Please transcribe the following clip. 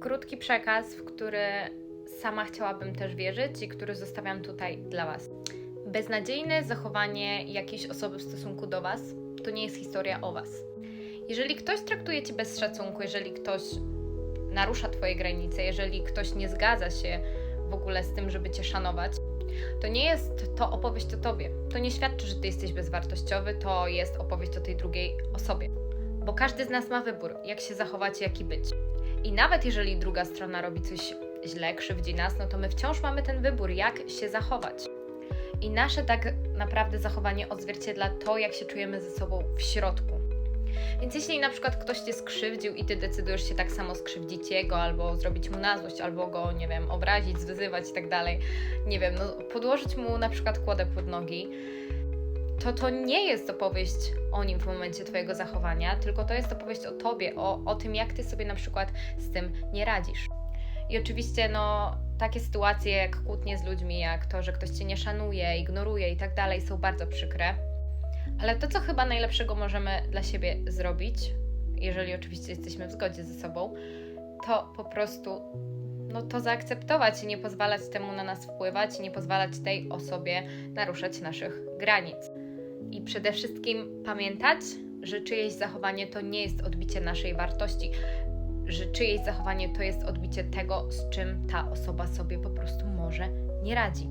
krótki przekaz, w który sama chciałabym też wierzyć i który zostawiam tutaj dla Was. Beznadziejne zachowanie jakiejś osoby w stosunku do Was to nie jest historia o Was. Jeżeli ktoś traktuje Cię bez szacunku, jeżeli ktoś narusza Twoje granice, jeżeli ktoś nie zgadza się w ogóle z tym, żeby Cię szanować, to nie jest to opowieść o Tobie. To nie świadczy, że Ty jesteś bezwartościowy, to jest opowieść o tej drugiej osobie. Bo każdy z nas ma wybór, jak się zachować, jaki być. I nawet jeżeli druga strona robi coś źle, krzywdzi nas, no to my wciąż mamy ten wybór, jak się zachować. I nasze tak naprawdę zachowanie odzwierciedla to, jak się czujemy ze sobą w środku. Więc jeśli na przykład ktoś cię skrzywdził i ty decydujesz się tak samo skrzywdzić jego, albo zrobić mu na złość, albo go, nie wiem, obrazić, zwyzywać i tak dalej, nie wiem, no podłożyć mu na przykład kłodę pod nogi, to to nie jest opowieść o nim w momencie Twojego zachowania, tylko to jest opowieść o Tobie, o, o tym, jak Ty sobie na przykład z tym nie radzisz. I oczywiście, no, takie sytuacje jak kłótnie z ludźmi, jak to, że ktoś Cię nie szanuje, ignoruje i tak dalej, są bardzo przykre. Ale to, co chyba najlepszego możemy dla siebie zrobić, jeżeli oczywiście jesteśmy w zgodzie ze sobą, to po prostu no to zaakceptować i nie pozwalać temu na nas wpływać i nie pozwalać tej osobie naruszać naszych granic. I przede wszystkim pamiętać, że czyjeś zachowanie to nie jest odbicie naszej wartości, że czyjeś zachowanie to jest odbicie tego, z czym ta osoba sobie po prostu może nie radzi.